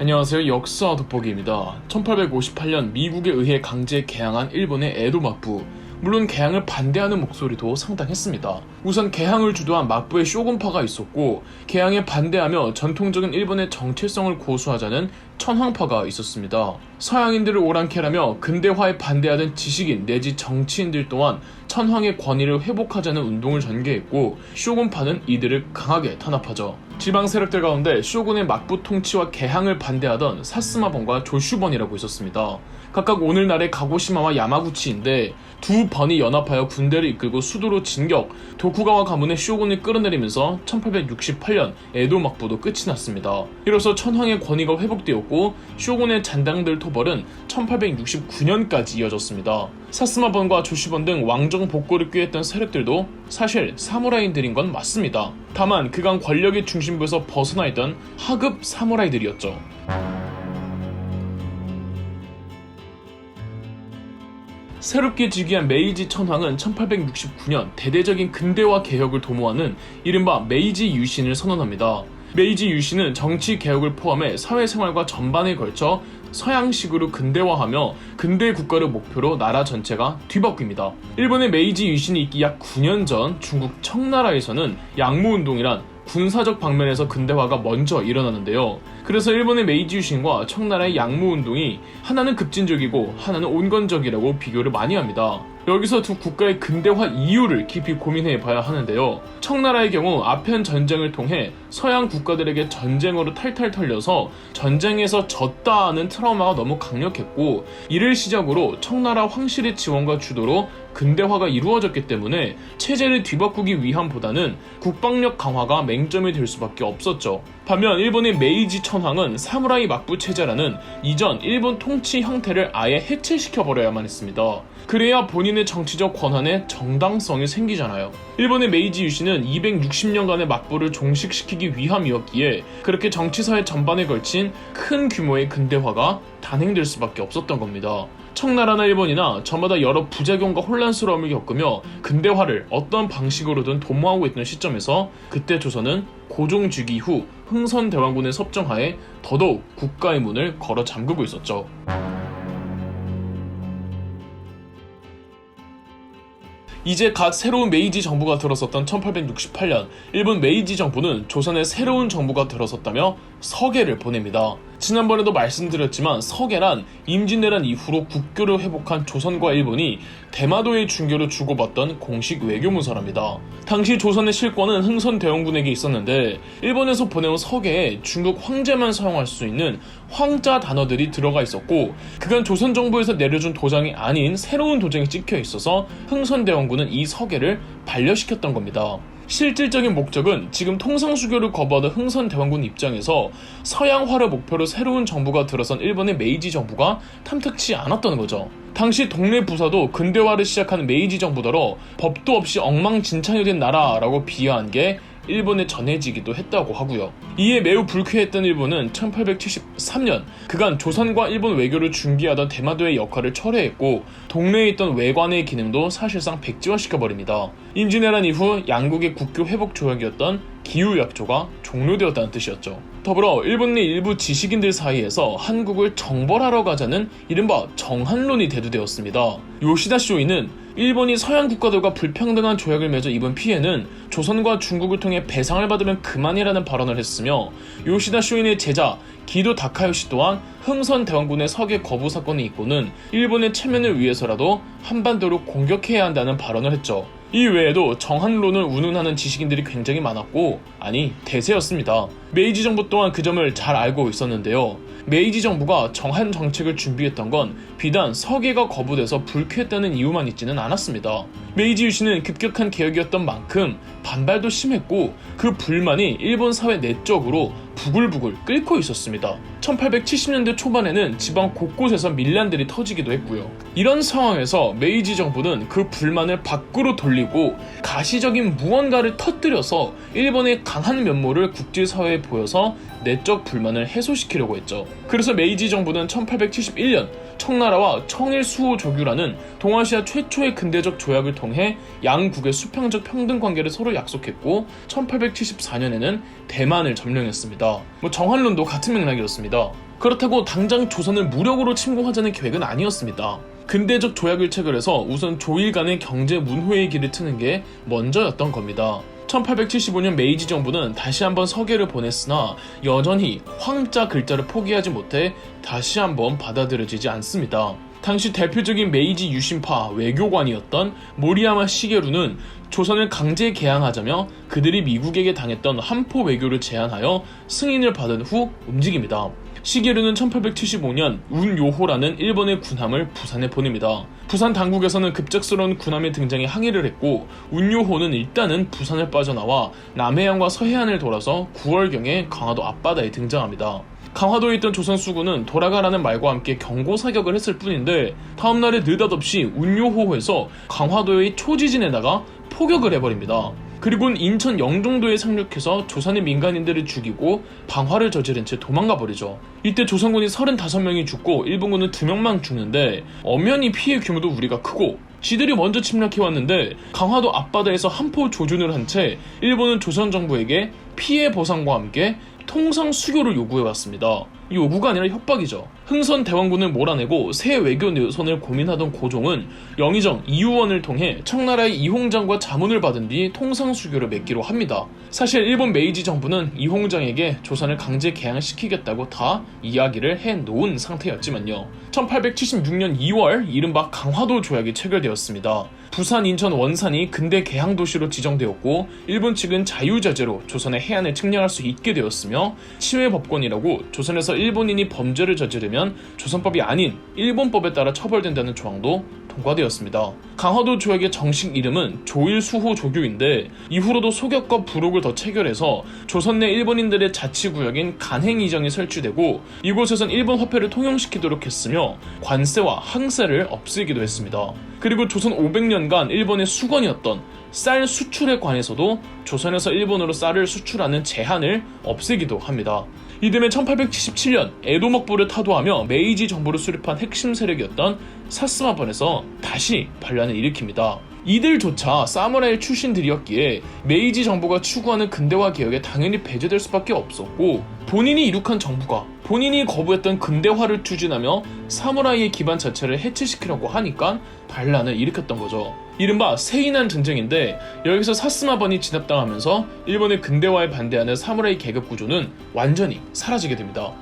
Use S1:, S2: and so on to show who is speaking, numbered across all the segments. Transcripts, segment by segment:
S1: 안녕하세요. 역사 돋보기입니다. 1858년 미국에 의해 강제 개항한 일본의 에도 막부. 물론 개항을 반대하는 목소리도 상당했습니다. 우선 개항을 주도한 막부의 쇼군파가 있었고 개항에 반대하며 전통적인 일본의 정체성을 고수하자는 천황파가 있었습니다. 서양인들을 오랑캐라며 근대화에 반대하던 지식인 내지 정치인들 또한 천황의 권위를 회복하자는 운동을 전개했고 쇼군파는 이들을 강하게 탄압하죠. 지방 세력들 가운데 쇼군의 막부 통치와 개항을 반대하던 사스마번과 조슈번이라고 있었습니다. 각각 오늘날의 가고시마와 야마구치인데 두 번이 연합하여 군대를 이끌고 수도로 진격, 도쿠가와 가문의 쇼군을 끌어내리면서 1868년 에도 막부도 끝이 났습니다. 이로써 천황의 권위가 회복되었고 쇼군의 잔당들 토벌은 1869년까지 이어졌습니다. 사스마번과 조슈번 등 왕정 복고를 꾀했던 세력들도 사실 사무라이들인 건 맞습니다. 다만 그간 권력의 중심부에서 벗어나 있던 하급 사무라이들이었죠. 새롭게 즉위한 메이지 천황은 1869년 대대적인 근대화 개혁을 도모하는 이른바 메이지 유신을 선언합니다. 메이지 유신은 정치 개혁을 포함해 사회생활과 전반에 걸쳐 서양식으로 근대화하며 근대 국가를 목표로 나라 전체가 뒤바뀝니다. 일본의 메이지 유신이 있기 약 9년 전 중국 청나라에서는 양무운동이란 군사적 방면에서 근대화가 먼저 일어나는데요. 그래서 일본의 메이지 유신과 청나라의 양무 운동이 하나는 급진적이고 하나는 온건적이라고 비교를 많이 합니다. 여기서 두 국가의 근대화 이유를 깊이 고민해 봐야 하는데요. 청나라의 경우 아편 전쟁을 통해 서양 국가들에게 전쟁으로 탈탈 털려서 전쟁에서 졌다는 트라우마가 너무 강력했고 이를 시작으로 청나라 황실의 지원과 주도로 근대화가 이루어졌기 때문에 체제를 뒤바꾸기 위함보다는 국방력 강화가 맹점이 될 수밖에 없었죠. 반면 일본의 메이지 천황은 사무라이 막부 체제라는 이전 일본 통치 형태를 아예 해체시켜 버려야만 했습니다. 그래야 본인의 정치적 권한에 정당성이 생기잖아요. 일본의 메이지 유신은 260년간의 막부를 종식시키기 위함이었기에 그렇게 정치사회 전반에 걸친 큰 규모의 근대화가 단행될 수밖에 없었던 겁니다. 청나라나 일본이나 저마다 여러 부작용과 혼란스러움을 겪으며 근대화를 어떤 방식으로든 도모하고 있던 시점에서 그때 조선은 고종주기 후 흥선대왕군의 섭정하에 더더욱 국가의 문을 걸어 잠그고 있었죠. 이제 갓 새로운 메이지 정부가 들어섰던 1868년 일본 메이지 정부는 조선의 새로운 정부가 들어섰다며 서계를 보냅니다. 지난번에도 말씀드렸지만 서계란 임진왜란 이후로 국교를 회복한 조선과 일본이 대마도의 중교를 주고받던 공식 외교문서랍니다. 당시 조선의 실권은 흥선 대원군에게 있었는데 일본에서 보내온 서계에 중국 황제만 사용할 수 있는 황자 단어들이 들어가 있었고 그간 조선 정부에서 내려준 도장이 아닌 새로운 도장이 찍혀 있어서 흥선 대원군은 이 서계를 반려시켰던 겁니다. 실질적인 목적은 지금 통상수교를 거부하던 흥선대원군 입장에서 서양화를 목표로 새로운 정부가 들어선 일본의 메이지 정부가 탐탁치 않았던 거죠. 당시 동네 부사도 근대화를 시작한 메이지 정부더러 법도 없이 엉망진창이 된 나라라고 비하한 게 일본에 전해지기도 했다고 하고요. 이에 매우 불쾌했던 일본은 1873년 그간 조선과 일본 외교를 중개하던 대마도의 역할을 철회했고 동네에 있던 외관의 기능도 사실상 백지화시켜버립니다. 임진왜란 이후 양국의 국교 회복 조약이었던 기후약조가 종료되었다는 뜻이었죠. 더불어 일본 내 일부 지식인들 사이에서 한국을 정벌하러 가자는 이른바 정한론이 대두되었습니다. 요시다 쇼이는 일본이 서양 국가들과 불평등한 조약을 맺어 입은 피해는 조선과 중국을 통해 배상을 받으면 그만이라는 발언을 했으며 요시다 쇼인의 제자 기도 다카요시 또한 흥선 대원군의 서계 거부 사건이 있고는 일본의 체면을 위해서라도 한반도를 공격해야 한다는 발언을 했죠. 이 외에도 정한론을 운운하는 지식인들이 굉장히 많았고, 아니, 대세였습니다. 메이지 정부 또한 그 점을 잘 알고 있었는데요. 메이지 정부가 정한 정책을 준비했던 건 비단 서계가 거부돼서 불쾌했다는 이유만 있지는 않았습니다. 메이지 유신은 급격한 개혁이었던 만큼 반발도 심했고 그 불만이 일본 사회 내적으로 부글부글 끓고 있었습니다. 1870년대 초반에는 지방 곳곳에서 밀란들이 터지기도 했고요. 이런 상황에서 메이지 정부는 그 불만을 밖으로 돌리고 가시적인 무언가를 터뜨려서 일본의 강한 면모를 국제사회에 보여서 내적 불만을 해소시키려고 했죠. 그래서 메이지 정부는 1871년 청나라와 청일 수호 조규라는 동아시아 최초의 근대적 조약을 통해 양국의 수평적 평등 관계를 서로 약속했고 1874년에는 대만을 점령했습니다. 뭐 정한론도 같은 맥락이었습니다. 그렇다고 당장 조선을 무력으로 침공하자는 계획은 아니었습니다. 근대적 조약을 체결해서 우선 조일 간의 경제 문호의 길을 트는 게 먼저였던 겁니다. 1875년 메이지 정부는 다시 한번 서계를 보냈으나 여전히 황자 글자를 포기하지 못해 다시 한번 받아들여지지 않습니다. 당시 대표적인 메이지 유신파 외교관이었던 모리야마 시게루는 조선을 강제 개항하자며 그들이 미국에게 당했던 한포 외교를 제안하여 승인을 받은 후 움직입니다. 시게루는 1875년 운요호라는 일본의 군함을 부산에 보냅니다. 부산 당국에서는 급작스러운 군함의 등장에 항의를 했고 운요호는 일단은 부산을 빠져나와 남해안과 서해안을 돌아서 9월경에 강화도 앞바다에 등장합니다. 강화도에 있던 조선 수군은 돌아가라는 말과 함께 경고 사격을 했을 뿐인데 다음날에 느닷없이 운요호에서 강화도의 초지진에다가 포격을 해버립니다. 그리고는 인천 영종도에 상륙해서 조선의 민간인들을 죽이고 방화를 저지른 채 도망가 버리죠. 이때 조선군이 35명이 죽고 일본군은 2명만 죽는데 엄연히 피해 규모도 우리가 크고 지들이 먼저 침략해 왔는데 강화도 앞바다에서 한포 조준을 한 채 일본은 조선 정부에게 피해 보상과 함께 통상 수교를 요구해 왔습니다. 이 요구가 아니라 협박이죠. 흥선 대왕군을 몰아내고 새 외교 노선을 고민하던 고종은 영의정 이우원을 통해 청나라의 이홍장과 자문을 받은 뒤 통상 수교를 맺기로 합니다. 사실 일본 메이지 정부는 이홍장에게 조선을 강제 개항시키겠다고 다 이야기를 해 놓은 상태였지만요. 1876년 2월 이른바 강화도 조약이 체결되었습니다. 부산, 인천, 원산이 근대 개항 도시로 지정되었고 일본 측은 자유자재로 조선의 해안을 측량할 수 있게 되었으며 치외 법권이라고 조선에서 일본인이 범죄를 저지르면 조선법이 아닌 일본법에 따라 처벌된다는 조항도 통과되었습니다. 강화도 조약의 정식 이름은 조일수호 조교인데 이후로도 소격과 부록을 더 체결해서 조선 내 일본인들의 자치구역인 간행 이정이 설치되고 이곳에선 일본 화폐를 통용시키도록 했으며 관세와 항세를 없애기도 했습니다. 그리고 조선 500년간 일본의 수건이었던 쌀 수출에 관해서도 조선에서 일본으로 쌀을 수출하는 제한을 없애기도 합니다. 이듬해 1877년 에도 먹부를 타도하며 메이지 정부를 수립한 핵심 세력이었던 사스마번에서 다시 반란을 일으킵니다. 이들조차 사무라이 출신들이었기에 메이지 정부가 추구하는 근대화 개혁에 당연히 배제될 수밖에 없었고 본인이 이룩한 정부가 본인이 거부했던 근대화를 추진하며 사무라이의 기반 자체를 해체시키려고 하니까 반란을 일으켰던 거죠. 이른바 세이난 전쟁인데 여기서 사스마번이 진압당하면서 일본의 근대화에 반대하는 사무라이 계급 구조는 완전히 사라지게 됩니다.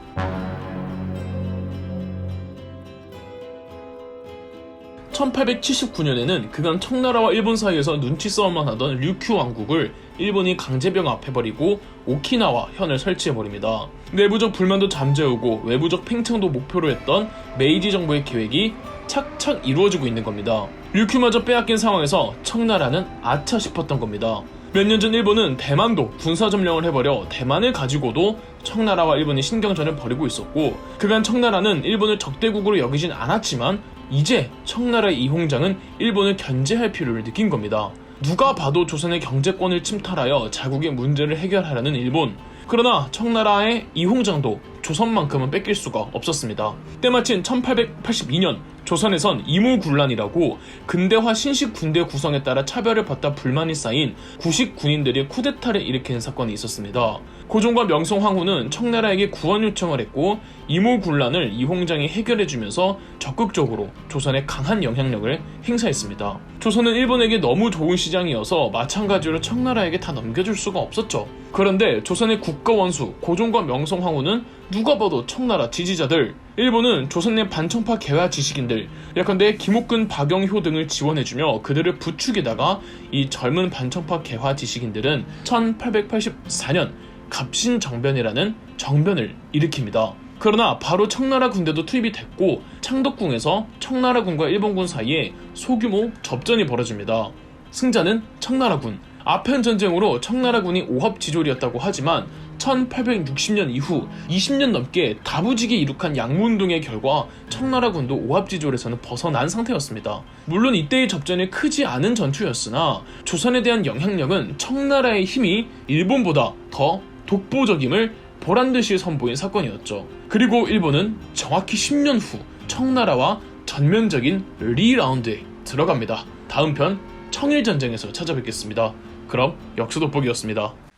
S1: 1879년에는 그간 청나라와 일본 사이에서 눈치 싸움만 하던 류큐 왕국을 일본이 강제 병합해버리고 오키나와 현을 설치해버립니다. 내부적 불만도 잠재우고 외부적 팽창도 목표로 했던 메이지 정부의 계획이 착착 이루어지고 있는 겁니다. 류큐마저 빼앗긴 상황에서 청나라는 아차 싶었던 겁니다. 몇 년 전 일본은 대만도 군사 점령을 해버려 대만을 가지고도 청나라와 일본이 신경전을 벌이고 있었고 그간 청나라는 일본을 적대국으로 여기진 않았지만 이제 청나라의 이홍장은 일본을 견제할 필요를 느낀 겁니다. 누가 봐도 조선의 경제권을 침탈하여 자국의 문제를 해결하려는 일본. 그러나 청나라의 이홍장도 조선만큼은 뺏길 수가 없었습니다. 때마침 1882년 조선에선 이무군란이라고 근대화 신식 군대 구성에 따라 차별을 받다 불만이 쌓인 구식 군인들이 쿠데타를 일으키는 사건이 있었습니다. 고종과 명성 황후는 청나라에게 구원 요청을 했고 이무군란을 이홍장이 해결해주면서 적극적으로 조선에 강한 영향력을 행사했습니다. 조선은 일본에게 너무 좋은 시장이어서 마찬가지로 청나라에게 다 넘겨줄 수가 없었죠. 그런데 조선의 국가 원수 고종과 명성 황후는 누가 봐도 청나라 지지자들 일본은 조선 내 반청파 개화 지식인들 예컨대 김옥근, 박영효 등을 지원해주며 그들을 부추기다가 이 젊은 반청파 개화 지식인들은 1884년 갑신정변이라는 정변을 일으킵니다. 그러나 바로 청나라 군대도 투입이 됐고 창덕궁에서 청나라군과 일본군 사이에 소규모 접전이 벌어집니다. 승자는 청나라군. 아편 전쟁으로 청나라군이 오합지졸이었다고 하지만 1860년 이후 20년 넘게 다부지게 이룩한 양문동의 결과 청나라 군도 오합지졸에서는 벗어난 상태였습니다. 물론 이때의 접전이 크지 않은 전투였으나 조선에 대한 영향력은 청나라의 힘이 일본보다 더 독보적임을 보란듯이 선보인 사건이었죠. 그리고 일본은 정확히 10년 후 청나라와 전면적인 리라운드에 들어갑니다. 다음 편 청일전쟁에서 찾아뵙겠습니다. 그럼 역사 돋보기였습니다.